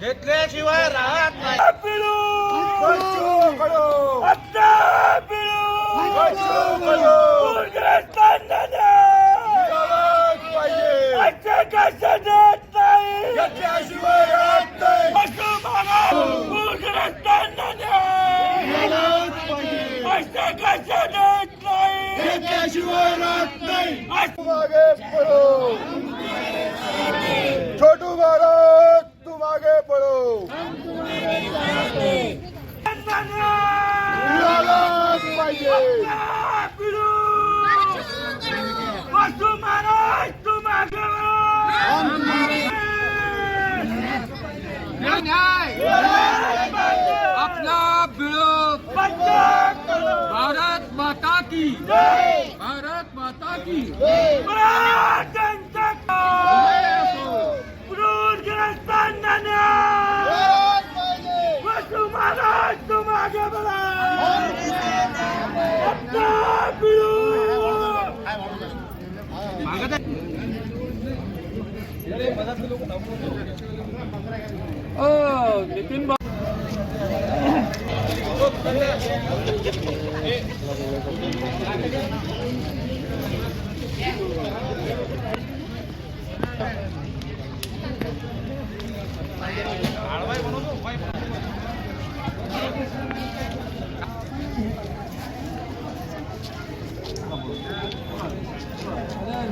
घेतल्याशिवाय राहत नाही. पिळू. आता घेतल्याशिवाय राहत नाही. पाहिजे असे कसे देत नाही त्याशिवाय राहत नाही मागे पडो छोटू भारत तू मागे पडो मिळालंच पाहिजे पिळू महाराज तू मागे न्याय बिळो भारत माता की भारत माता की। पूरग्रस्तांना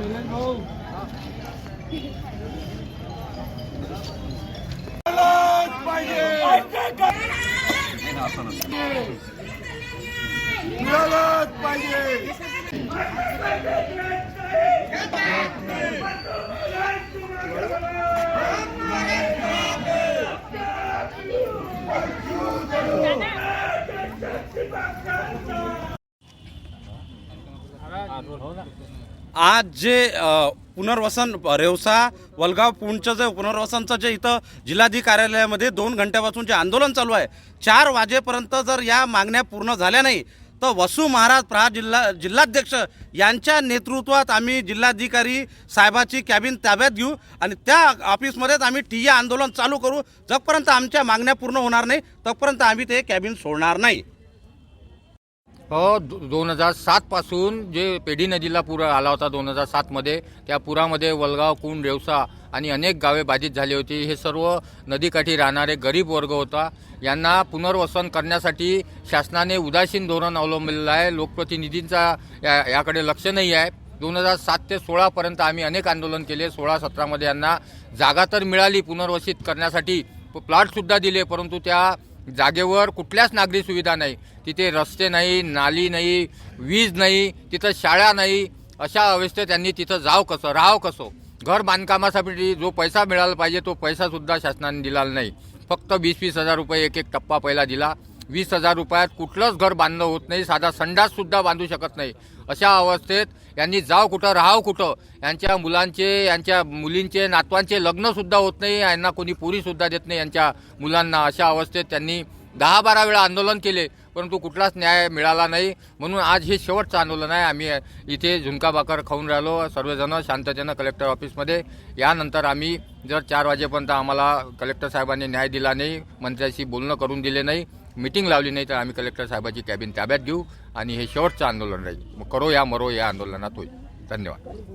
पशु महाराज तू मागे बघा आता आज जे पुनर्वसन रेवसा वलगाव पुंचचं जे पुनर्वसनचं जे इथं जिल्हाधिकारी कार्यालयामध्ये दोन घंट्यापासून जे आंदोलन चालू आहे चार वाजेपर्यंत जर या मागण्या पूर्ण झाल्या नाही तर वसू महाराज प्रहार जिल्हा जिल्हाध्यक्ष यांच्या नेतृत्वात आम्ही जिल्हाधिकारी साहेबाची कॅबिन ताब्यात घेऊ आणि त्या ऑफिसमध्येच आम्ही ठिय्या आंदोलन चालू करू. जोपर्यंत आमच्या मागण्या पूर्ण होणार नाही तोपर्यंत आम्ही ते कॅबिन सोडणार नाही. हो दोन हजार सातपासून जे पेढी नदीला पूर आला होता दोन हजार सातमध्ये त्या पुरामध्ये वलगाव कुंड रेवसा आणि अनेक गावे बाधित झाली होती. हे सर्व नदीकाठी राहणारे गरीब वर्ग होता. यांना पुनर्वसन करण्यासाठी शासनाने उदासीन धोरण अवलंबलेलं आहे. लोकप्रतिनिधींचा या- याकडे लक्ष नाही आहे. दोन हजार सात ते सोळापर्यंत आम्ही अनेक आंदोलन केले. सोळा सतरामध्ये यांना जागा तर मिळाली पुनर्वसित करण्यासाठी. प्लॉटसुद्धा दिले परंतु त्या जागेवर कुठल्याच नागरी सुविधा नाही. तिथे रस्ते नाही नाली नाही वीज नाही तिथं शाळा नाही अशा अवस्थेत त्यांनी तिथं जाव कसं राहाव कसं? घर बांधकामासाठी जो पैसा मिळाला पाहिजे तो पैसासुद्धा शासनाने दिला नाही. फक्त वीस वीस हजार रुपये एक एक टप्पा पहिला दिला. वीस हजार रुपयात कुठलंच घर बांधणं होत नाही साधा संडास सुद्धा बांधू शकत नाही. अशा अवस्थेत यांनी जाव कुठं राहाव कुठं यांच्या मुलांचे यांच्या मुलींचे नातवांचे लग्नसुद्धा होत नाही यांना कोणी पुरीसुद्धा देत नाही यांच्या मुलांना. अशा अवस्थेत त्यांनी दहा बारा वेळा आंदोलन केले परंतु कुठलाच न्याय मिळाला नाही. म्हणून आज हे शेवटचं आंदोलन आहे. आम्ही इथे झुणका भाकर खाऊन राहिलो. सर्वजण शांततेनं कलेक्टर ऑफिसमध्ये यानंतर आम्ही जर चार वाजेपर्यंत आम्हाला कलेक्टर साहेबांनी न्याय दिला नाही मंत्र्याशी बोलणं करून दिले नाही मिटिंग लावली नाही तर आम्ही कलेक्टर साहेबाची कॅबिन ताब्यात घेऊ आणि हे शेवटचं आंदोलन राहील. मग करो या मरो या आंदोलनात होईल. धन्यवाद.